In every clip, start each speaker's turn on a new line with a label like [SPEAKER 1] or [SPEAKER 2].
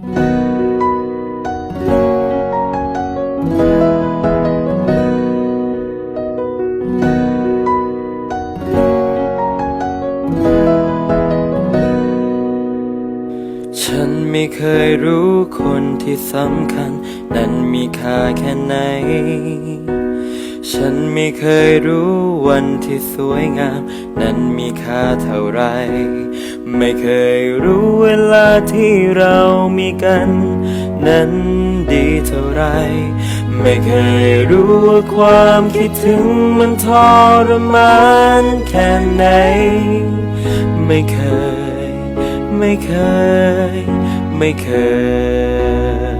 [SPEAKER 1] ฉันไม่เคยรู้คนที่สำคัญ นั้นมีค่าแค่ไหน ฉันไม่เคยรู้วันที่สวยงาม นั้นมีค่าเท่าไร ไม่เคยรู้เวลาที่เรามีกัน นั้นดีเท่าไร ไม่เคยรู้ว่าความคิดถึงมันทรมานแค่ไหน ไม่เคย ไม่เคย ไม่เคย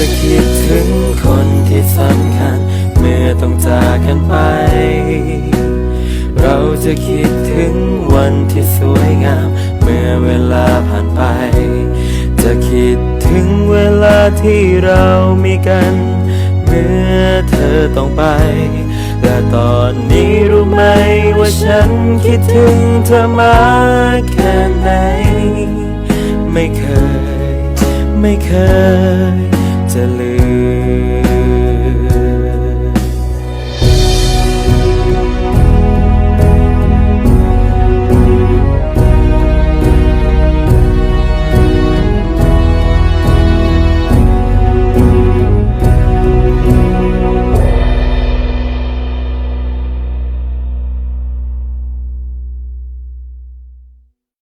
[SPEAKER 1] จะคิดถึงคนที่สำคัญ เมื่อต้องจากกันไป เราจะคิดถึงวันที่สวยงาม เมื่อเวลาผ่านไป จะคิดถึงเวลาที่เรามีกัน เมื่อเธอต้องไปและตอนนี้รู้ไหมว่าฉันคิดถึงเธอมากแค่ไหน ไม่เคย ไม่เคย จะลืม